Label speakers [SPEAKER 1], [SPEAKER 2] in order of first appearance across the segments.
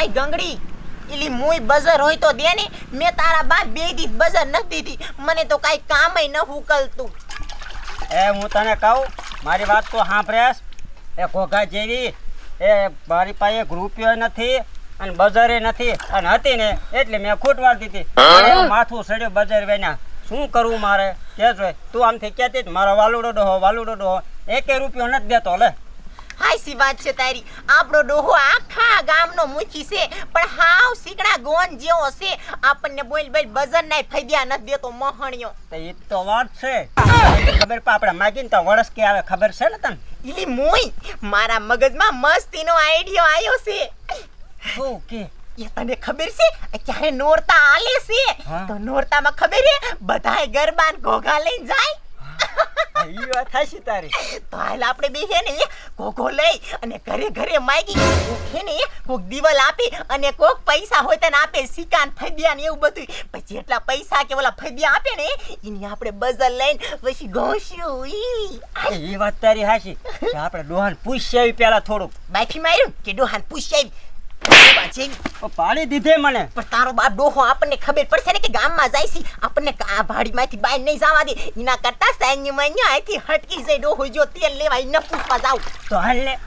[SPEAKER 1] આઈ ગંગડી એલી મુય બઝર હોય તો દે ને મેં તારા બાપ બે દી બઝર નથી દીધી મને તો કાંઈ કામય ન હુકલતું.
[SPEAKER 2] એ હું તને કહું મારી વાત તો સાંભળેશ એ ઘોઘા જેવી એ મારી પાસે એક રૂપિયો નથી અને બજારે નથી. અને હતી ને એટલે મેં ખૂટવાડ દીધી. માથું સડ્યું બજાર વેના. શું કરવું મારે? કે તું આમથી કહેતી મારો વાલુડો ડોહો વાલુડો ડોહો. એકે રૂપિયો નથી દેતો લે.
[SPEAKER 1] હાય સી વાત છે તારી. આપણો ડોહો આખા ગામનો મુખી છે. પણ હાવ સીકડા ગોન જેવો છે. આપણને બોલ બોલ બજન નાય ફૈદિયા નથી દેતો મહણિયો.
[SPEAKER 2] તો એ તો વાત છે. ખબર પા આપણે માગીને તો વરસ કે આવે ખબર છે ને તને?
[SPEAKER 1] ઈલી મુય મારા મગજમાં મસ્તીનો આઈડિયો આવ્યો છે.
[SPEAKER 2] ઓકે કે?
[SPEAKER 1] એ તને ખબર છે? ક્યારે નોરતા આલે છે? તો નોરતામાં ખબર છે બધાય ગરબા ને ઘોઘા લઈને જાય
[SPEAKER 2] એ વાત થાશી તારી.
[SPEAKER 1] તો હાલ આપણે બે છે ને કોકો લઈ અને ઘરે ઘરે માગી છે ને કોક દિવાલ આપી અને કોક પૈસા હોય તને આપે સિક્કા ને ફદિયા ને એવું બધું પછી એટલા પૈસા કે ઓલા ફદિયા આપે ને એની આપણે બઝર લઈને પછી ઘોંસ્યું ઈ.
[SPEAKER 2] એ વાત તારી હાશી આપણે ડોહાન પૂછ્યા આવી પેલા થોડુંક.
[SPEAKER 1] બાફી માર્યું કે ડોહાન પૂછાય જેવી
[SPEAKER 2] ઓ પાડી દીધે મને.
[SPEAKER 1] પણ તારો બાપ ડોહો આપણને ખબર પડશે ને કે ગામમાં જાય છે. આપણને આ ભાડીમાંથી બહાર નહીં જવા દે. એના કરતા સાંજે મહિને અહીંથી હટકી જાય. ડોહો જો તેલ લેવા ન પૂછવા જાવ.
[SPEAKER 2] તો હાલ ને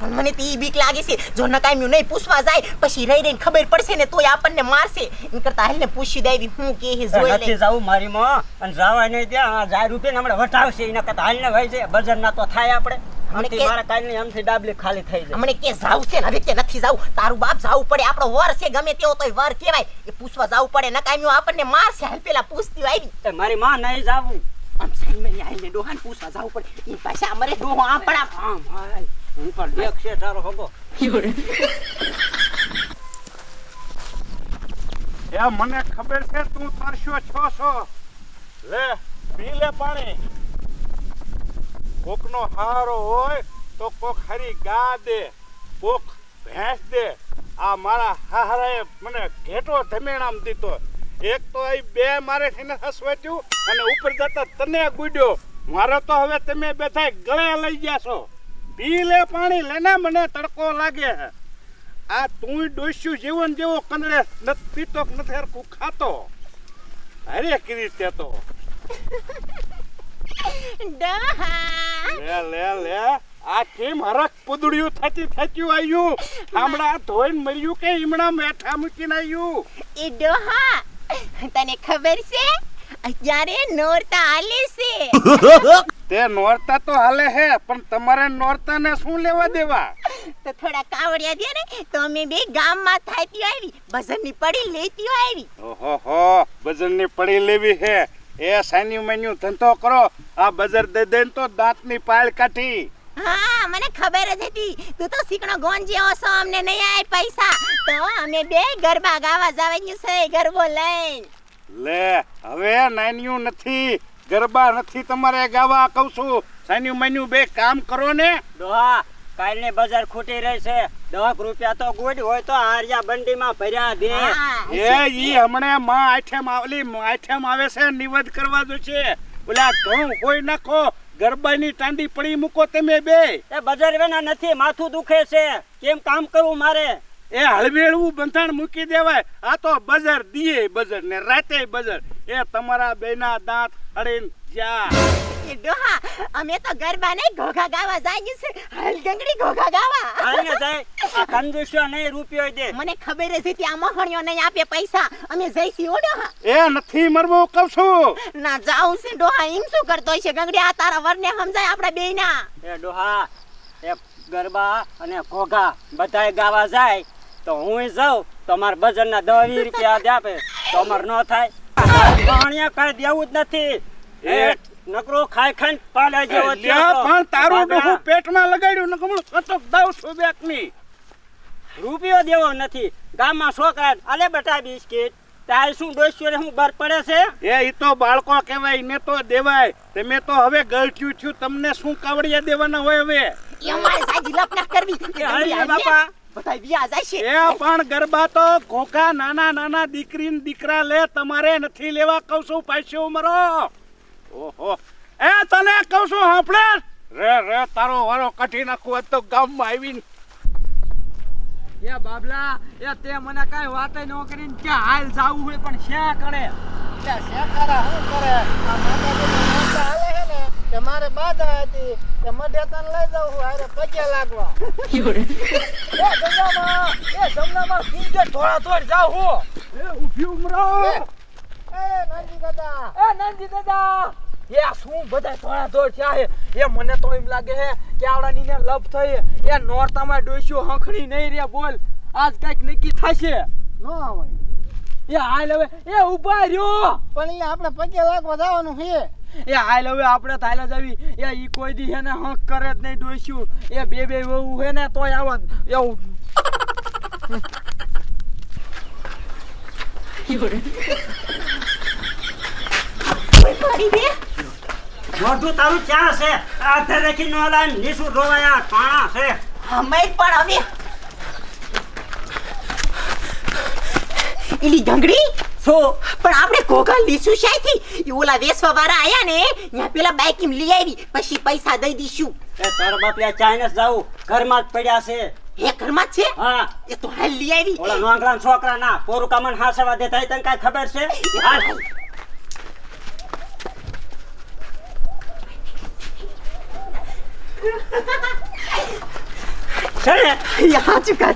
[SPEAKER 1] મને તો ઈ બીક લાગે છે. જો નકામ્યું નહીં પૂછવા જાય પછી રહી રહીને ખબર પડશે ને તોય આપણને મારશે. એમ કરતા હાલને પૂછી દેવી હું કે હે જોઈ લે.
[SPEAKER 2] જાવું મારી માં. અને જવા નહીં ત્યાં હજાર રૂપિયા હમણાં વટાવશે એના કરતા હાલ ને ભાઈ છે બજાર ના તો થાય આપણે. આમથી મારા કાલની આમથી ડાબલી ખાલી થઈ જાય.
[SPEAKER 1] હમણે કે જાવ છે ને હવે કે નથી જાવ તારું બાપ જાવું પડે આપણો વર છે ગમે તેવો તોય વર કહેવાય. એ પૂછવા જાવું પડે નકામ્યું આપણને મારશે હાલ પેલા પૂછતી આવી
[SPEAKER 2] એ મારી માં નહીં જાવું.
[SPEAKER 1] આમ સાઈ મહિને આવીને ડોહાને પૂછવા જાવું પડે. એ પાછા અમારે ડોહો આપણા.
[SPEAKER 2] આમ હાય. હું પણ દેખ છે તારો હગો.
[SPEAKER 3] એ મને ખબર છે તું તરસ્યો છો છો લે પી લે પાણી. કોકનો હારો હોય તો કોક હરી ગા દે, કોક ભેંસ દે. આ મારા હારાએ મને ઘેટો ધમેણામ દીધો. એક તો અહીં બે મારે થઈને હસવાચ્યું અને ઉપર જતા તને ગુડ્યો. મારો તો હવે તમે બેઠા ગળે લઈ ગયા છો. પી લે પાણી લેને મને તડકો લાગે આ તું ડોસ્યું જીવન જેવો કંદડે નથી પીતો નથી હરખું ખાતો. હરે રીતે તો
[SPEAKER 1] ડોહા
[SPEAKER 3] લે લે લે. આ કેમ હરક પુદડ્યું થતી થતું આવ્યું હમણાં ધોઈને મર્યું કે ઈમણા મેઠા મૂકીને આવ્યું
[SPEAKER 1] એ ડોહા. તને ખબર છે? અત્યારે નોરતા હાલે છે.
[SPEAKER 3] તે નોરતા તો હાલે હે પણ તમારે નોરતાને શું લેવા દેવા?
[SPEAKER 1] તો થોડા કાવડિયા દે ને તો અમે બે ગામમાં થાતી આવી ભજનની પડી લેતી આવી.
[SPEAKER 3] ઓહો હો બજરની પડી લેવી હે. એ સાન્યુ મેન્યુ ધંધો કરો. આ બજર દે દઈને તો દાંતની પાળ કાઢી.
[SPEAKER 1] હા મને ખબર જ હતી. તું તો સીકણો ગોન જેવો છો અમને નહીં આય પૈસા. તો અમે બે ગરબા ગાવા જવાનું છે ગરબો લઈ.
[SPEAKER 3] લે હવે નાન્યું નથી. ગરબા નથી તમારે ગાવા કહું છું. સાન્યુ મેન્યુ બે કામ કરો ને.
[SPEAKER 2] ડોહા કાલની બજાર ખૂટી રહી છે. દસ રૂપિયા તો ગુડ હોય તો આર્યા બંડીમાં ભર્યા દે.
[SPEAKER 3] એ ઈ હમણે માં આઠેમ આવલી આઠેમ આવે છે નિવેદ કરવા જો છે ઓલા ઘઉં કોઈ નાખો ગરબાની ટાંડી પડી મૂકો તમે બે.
[SPEAKER 2] એ બજાર વેના નથી માથું દુખે છે. કેમ કામ કરવું મારે?
[SPEAKER 3] એ હળવેળવું બંધાણ મૂકી દેવાય. આ તો બજાર દીએ બજાર ને રાતે બજાર. એ તમારા બેના દાંત અડીને જા
[SPEAKER 1] ડોહા અમે તો ગરબા નહીં ઘોઘા ગાવા જઈએ છે હાલ ગંગડી ઘોઘા ગાવા.
[SPEAKER 2] હાલને જાય. આ કંજૂસ્યો નહીં રૂપિયો દે.
[SPEAKER 1] મને ખબર છે આ મહણિયો નહીં આપે પૈસા. અમે જઈસી ઓડો ડોહા
[SPEAKER 3] એ નથી મરવો કહું છું.
[SPEAKER 1] ના જાઉં છે ડોહા એમ શું કરતો છે ગંગડી આ તારા વરને સમજાય આપણા બેયના.
[SPEAKER 2] એ ડોહા એ ગરબા અને ઘોઘા બધાય ગાવા જાય તો હું જાઉં તો મારા બજારના દસ વીસ રૂપિયા આપે તો અમારે ન થાય. પાણીયા કઈ દેવું જ નથી. એ નકરો ખાઈ ખાઈ પાડા જેવો થયો
[SPEAKER 3] પણ તારું ડોહું પેટમાં લગાડ્યું ને કમળું સતત દાવ છો બેકની.
[SPEAKER 2] રૂપિયો દેવો નથી. ગામમાં છોકરા અલે બટા બિસ્કિટ તાર શું ડોસ્યો હું બર પડે છે?
[SPEAKER 3] એ ઈ તો બાળકો કહેવાય ને તો દેવાય. તમે તો હવે ગળઠ્યું થયું તમને શું કાવડિયા દેવાના હોય હવે?
[SPEAKER 1] એ અમારે સાજી લપના કરવી.
[SPEAKER 2] એ હરી બાપા.
[SPEAKER 3] પણ ગરબા તો ઘોઘા નાના નાના દીકરી ને દીકરા લે તમારે નથી લેવા કઉ છું પાછો મરો ઓહો. એ તને કહું છું હાંભળે રે રે તારો વારો કાઢી નાખું તો ગામમાં આવીને.
[SPEAKER 4] એ બાબલા એ તે મને કાંઈ વાત ન કરીને કે હાલ જાવું હોય પણ શે કરે?
[SPEAKER 5] એટલે કરે શું કરે? આ હાલે છે ને કે મારે બાધા હતી કે મઢે તને લઈ જાઉં હું હારે પગે લાગવા.
[SPEAKER 4] એ ગંગામાં એ જમનામાં કિંજે થોડા થોડ જાવ હું એ ઊભી ઉમરો.
[SPEAKER 5] એ નાનજી દાદા!
[SPEAKER 4] એ નંદી દાદા એ શું બધા થોડા થોડ થયા હે? એ મને તો એમ લાગે હે કે આવડાની ને લપ થઈ એ નોરતામાં ડોસ્યો હંખણી નહીં રે બોલ. આજ કંઈક નક્કી થશે.
[SPEAKER 5] ન આવે
[SPEAKER 4] એ હાલ હવે એ ઊભા રહ્યો.
[SPEAKER 5] પણ એ આપણે પગે લાગવા જવાનું છે.
[SPEAKER 4] એ હાલ હવે આપણે તાલે જાવી એ ઈ કોઈ દી હે ને હંક કરે જ નહીં ડોસ્યું. એ બે બે વહુ હે ને તોય આવત એવું.
[SPEAKER 1] મારી બે
[SPEAKER 2] મોઢું તારું ક્યાં છે? આધે રાખી નો લાઈન નીસું રોવાયા પાણા છે.
[SPEAKER 1] અમે પણ હવે એલી ગંગડી
[SPEAKER 2] શું?
[SPEAKER 1] પણ આપણે ઘોઘા લીધું શાયથી. ઈ ઓલા વેસવા વાળા આયા ને ત્યાં પેલા બાઈક લઈ આવી. પછી પૈસા દઈ દઈશું
[SPEAKER 2] એ તાર બાપિયા ચાઇનસ જાવું ઘરમાં જ પડ્યા છે.
[SPEAKER 1] એ ઘરમાં છે?
[SPEAKER 2] હા.
[SPEAKER 1] એ તો હાલ લઈ આવી.
[SPEAKER 2] ઓલા નોંગલા છોકરા ના પોરું કામન હાસવા દે થાય તને કાંઈ ખબર છે? હાલ. છે ને?
[SPEAKER 1] એ હાચું ઘો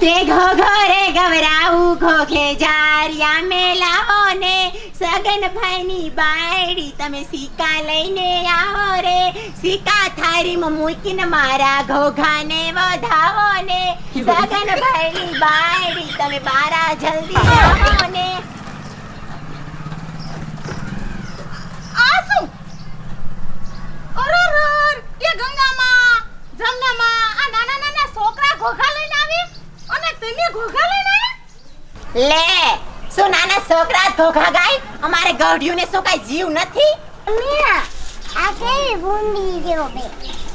[SPEAKER 1] તે ઘરે ગવરાવું ઘોઘે જારિયા મેલાવો ને સગન ભાઈની બાયડી તમે સિક્કા લઈને આવો રે. સિક્કા થારીમાં મૂકીને મારા ઘોઘાને વધાવો ને. સગન ભાઈની બાયડી તમે બારા જલ્દી આવો ને. આ શું? એ ગંગામાં જમનામાં આ નાના નાના છોકરા ઘોઘા લઈને આવી? અને તમે ઘોઘા લઈને? લે શું નાના છોકરા ઘોઘા ગાય? અમારે ગઢિયુંને શું કાંઈ જીવ નથી?
[SPEAKER 6] આ કેવી ભૂંડી જેવો બે?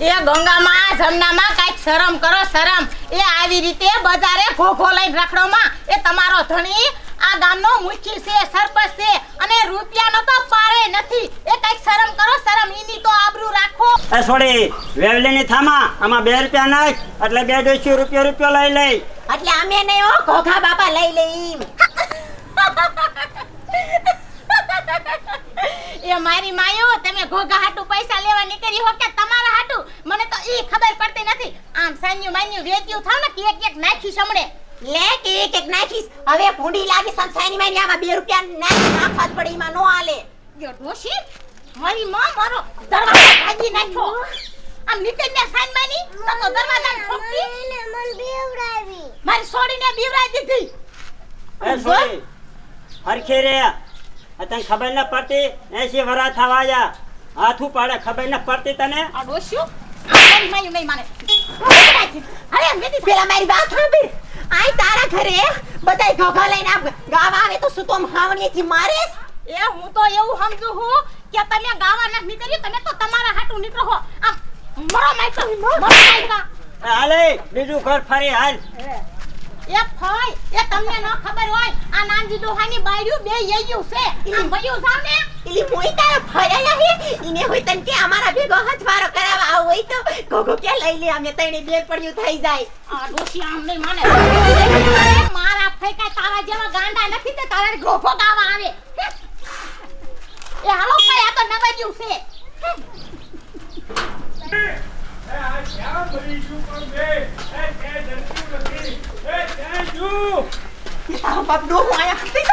[SPEAKER 7] એ ગંગામાં જમનામાં કાંઈક શરમ કરો શરમ. એ આવી રીતે બજારે ઘોઘો લઈને રખડોમાં. એ તમારો ધણી આ ગામનો મુખી છે સરપંચ છે અને રૂપિયાનો તો પારે નથી. એ કાંઈક શરમ કરો શરમ. ઈની તો આબરૂ રાખો.
[SPEAKER 2] એ છોડી વેવલીની થામા. આમાં બે રૂપિયા નાખ એટલે બે દોઢસો રૂપિયા રૂપિયો લઈ લઈ.
[SPEAKER 1] એટલે અમે નહીં હો ઘોઘા બાપા લઈ લઈ
[SPEAKER 7] એ મારી માયો તમે ઘોઘા હાટુ પૈસા લેવા નીકળી હો કે તમારા હાટુ? મને તો ઈ ખબર પડતી નથી. આમ સાન્યુ માન્યુ વેચ્યું થાવ ને કે એક એક નાખી સમડે
[SPEAKER 1] લે કે એક એક નાખીશ. હવે ભૂંડી લાગી સંસારની માં આમાં બે રૂપિયા નાખી નાખવા જ પડે એમાં નો આલે
[SPEAKER 7] યો ડોશી મારી માં મારો દરવાજો ભાગી નાખ્યો. આમ નીકળને સાન માની તો તો દરવાજા ઠોકી
[SPEAKER 6] એને મન બેવડાવી.
[SPEAKER 7] મારી સોડીને બીવરાઈ દીધી.
[SPEAKER 2] એ સોડી હરખે રે તને ખબર ન પડતી? એસી વરા થવા જા. હાથું પાડે ખબર ન પડતી તને?
[SPEAKER 7] આ ડોશ્યું? આ મારી માયું નહીં માને.
[SPEAKER 1] અરે મેથી પેલા મારી વાત સાંભળ. આય તારા ઘરે બધાય ઘોઘા લઈને ગાવા આવે તો શું તો આમ મારે મારેસ
[SPEAKER 7] એ હું તો એવું સમજુ હું કે તમે ગાવા નથી નીકળ્યું તમે તો તમારા હાટું નીકળો હો. આમ મરો માઈકો મરો. માઈકો
[SPEAKER 2] હાલે બીજું ઘર ફરી હાલ.
[SPEAKER 7] એ ફાય એ તમને ન ખબર હોય આ નાનજી ડોહાની બાયડ્યું બે યયું છે. આમ ભયું જાવ ને
[SPEAKER 1] એલી મોઈ તારા ફરાયા હે? ઈને હોય તન કે અમારા ભેગો હથવારો કરાવવા આવ હોય તો? ગોગો કે લઈ લે અમે તઈને બે પડ્યું થઈ જાય.
[SPEAKER 7] આ ડોશી આમ નહીં માને મારા ફેકા તારા જેવા ગાંડા નથી તે તારા ગોફો ગાવા આવે. એ હાલો ભાઈ આ તો નવાજ્યું છે.
[SPEAKER 1] એ તારો બાપ ડોહો આયા હતી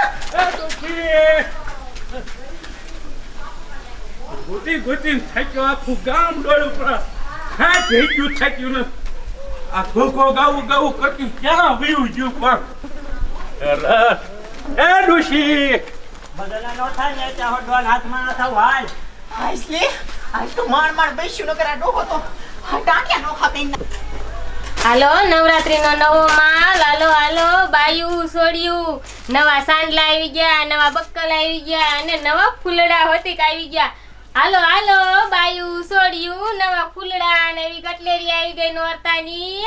[SPEAKER 3] ગોતી ગોતી થાક્યો આખું ગામ ડોળું પર હા થઈ ગયું થાક્યું ને આ ખોખો ગાવું ગાવું કરતી ક્યાં વયું ગયું પણ એ ડુશી
[SPEAKER 2] બદલા નો થાય ને ત્યાં હોડવાન હાથમાં ના થાવ હાલ.
[SPEAKER 1] આઈસલી આજ તો માણ માણ બેસ્યું ન આ ડોહો તો. ટાંટિયા નો ખાપે
[SPEAKER 8] હાલો, નવરાત્રીનો નવો માલ. હાલો હાલો, બાયું, સોડિયું. નવા સાંડલા આવી ગયા, નવા બક્કલ આવી ગયા અને નવા ફૂલડા હોતીક આવી ગયા. હાલો હાલો, બાયું, સોડિયું, નવા ફૂલડા અને એવી કટલેરી આવી ગઈ નોરતાની.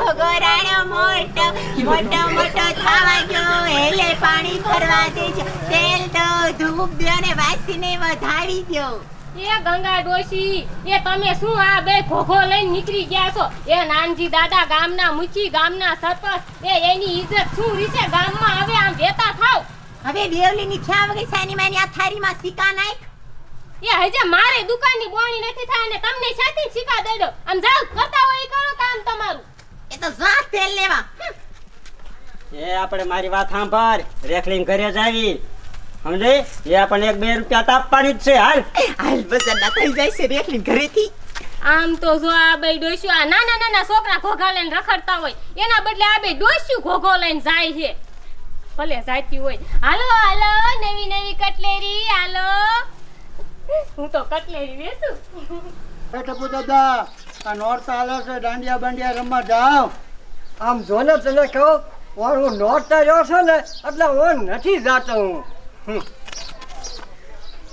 [SPEAKER 1] ઘોઘરાણો મોટો મોટો મોટો થવા ગયો. એટલે પાણી ભરવા દેજો. તેલ તો ધૂપ દો ને વાસીને વધાવી દો.
[SPEAKER 8] એ ગંગા ડોશી એ તમે શું આ બે ઘોઘો લઈને નીકળી ગયા છો? એ નાનજી દાદા ગામના મુખી ગામના સરપંચ એ એની ઇજ્જત શું રીશે ગામમાં હવે આમ વેતા થાવ?
[SPEAKER 1] હવે દેવલીની ખ્યા વગર સાની માની આ થારીમાં સિક્કા નાખ.
[SPEAKER 8] એ હજે મારે દુકાનની બોણી નથી થાય ને તમને સાથી શીખા દેડો આમ જાવ કરતા હોય કરો કામ તમારું.
[SPEAKER 1] એ તો જા તેલ લેવા.
[SPEAKER 2] એ આપણે મારી વાત સાંભળ. રેખલીન ઘરે જાવી સમજે? એ આપણને એક બે રૂપિયા તો આપવાની જ છે. હાલ.
[SPEAKER 1] હાલ બજાર ના થઈ જાય છે રેખલી ઘરેથી.
[SPEAKER 8] આમ તો જો આ બે ડોસ્યું આ નાના નાના છોકરા ઘોઘા લઈને રખડતા હોય એના બદલે આ બે ડોસ્યું ઘોઘો લઈને જાય છે. ભલે જાતી હોય. હાલો હાલો નવી નવી કટલેરી હાલો. હું તો કટલેરી વેચું.
[SPEAKER 5] બેઠા દાદા આ નોરતા હાલે છે દાંડિયા બાંડિયા રમવા જાવ
[SPEAKER 9] આમ જો ને તને કહું પણ હું નોરતા રહ્યો છું ને એટલે હું નથી જાતો હું.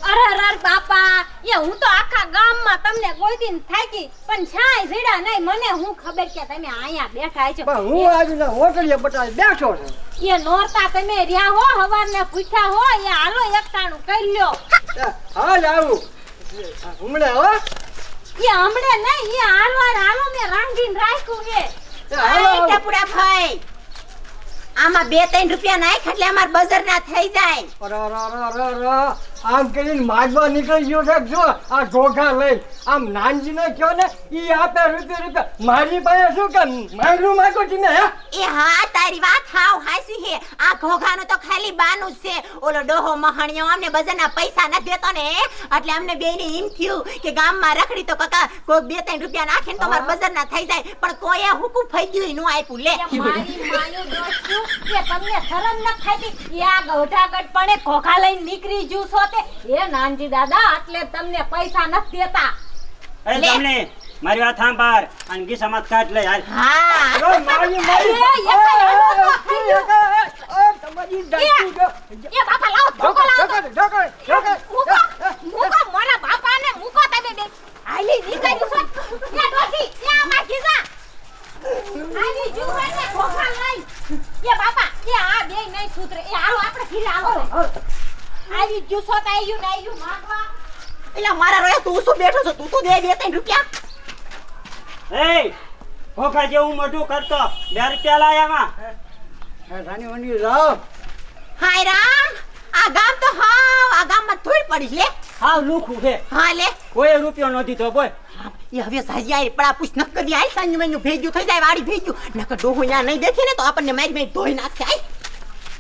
[SPEAKER 7] અરે અરે બાપા એ હું તો આખા ગામમાં તમને કોઈ દિન થાકી પણ છાય જીડા નહીં મને હું ખબર કે તમે અહીંયા બેઠા છો.
[SPEAKER 9] પણ હું આવીને હોટલીએ બટાઈ બેઠો છું.
[SPEAKER 7] એ નોરતા તમે રહ્યા હો હવારને પૂછ્યા હો એ હાલો એકટાણું કરી લ્યો.
[SPEAKER 9] હાલ આવું. હમણાં હો.
[SPEAKER 7] એ હમણે નહીં એ હાલવાર હાલો મેં રાંધીને રાખ્યું
[SPEAKER 9] એ
[SPEAKER 1] ટપુડા ભાઈ. આમાં બે ત્રણ રૂપિયા નાખ એટલે અમાર બજાર ના થઈ જાય.
[SPEAKER 9] આમ કરીને માગવા નીકળી ગયો છે. જો આ ઘોઘા લઈ આમ નાનજીને કયો ને ઈ આપે રૂપિયા રૂપિયા મારી પાસે શું કે માંગરું માગો તમે હે?
[SPEAKER 1] એ હા તારી વાત હાવ હાસી હે. આ ઘોઘાનું તો ખાલી બાનું છે. ઓલો ડોહો મહાણિયો અમને બજારના પૈસા નથી દેતો ને એટલે અમને બેયને એમ થયું કે ગામમાં રખડી તો કાકા કોઈ બે ત્રણ રૂપિયા નાખે ને તો બજાર બજારના થઈ જાય. પણ કોઈએ હુકુ ફઈ ગયું નું આપ્યું લે.
[SPEAKER 7] મારી માયું દોસ્તું કે તમને શરમ ન ખાતી આ ગૌઠાગઢ પણ ઘોઘા લઈને નીકળી જુ છો તે એ નાનજી દાદા એટલે તમને પૈસા નથી દેતા.
[SPEAKER 2] અરે તમને મારી વાત સાંભળ અને ગીસામાં કાઢ લઈ હાલ.
[SPEAKER 1] હા.
[SPEAKER 9] અરે મારી મારી.
[SPEAKER 7] એ,
[SPEAKER 9] તમારી જો.
[SPEAKER 7] એ બાપા લાવો ઢોકો લાવો
[SPEAKER 9] ઢોકો ઢોકો.
[SPEAKER 7] મૂકો મૂકો મારા બાપાને મૂકો તમે બે. આલી નીકળી છો. એ ડોસી એ આમાં ખીસા. આલી જુવાને ઢોકા લઈ એ બાપા એ આ બે નહીં સૂત્ર એ હાલો આપણે ખીલા હાલો. આવી જુસો તો આવ્યું ને આવ્યું માગવા.
[SPEAKER 1] એટલે મારા રોયા તું શું બેઠો છો? તું તો દે દે ત્રણ રૂપિયા.
[SPEAKER 2] એ ખોખા જેવું મોઢું કરતો. બે રૂપિયા લાયામાં
[SPEAKER 9] હે, રાની વંડી રાવ
[SPEAKER 1] હાય રામ આ ગામ તો હાવ આ ગામમાં થોડી પડી છે લે.
[SPEAKER 2] હાવ લુખું છે.
[SPEAKER 1] હા લે.
[SPEAKER 2] કોઈ રૂપિયો ન દીધો બોય
[SPEAKER 1] એ હવે સાજી આઈ પડા પૂછ નક કરી આઈ સાંજ મેનું ભેગ્યું થઈ જાય વાડી ભેગ્યું નકર ડોહો યા નહીં દેખે ને તો આપણને મારી મેં ધોઈ નાખશે આઈ.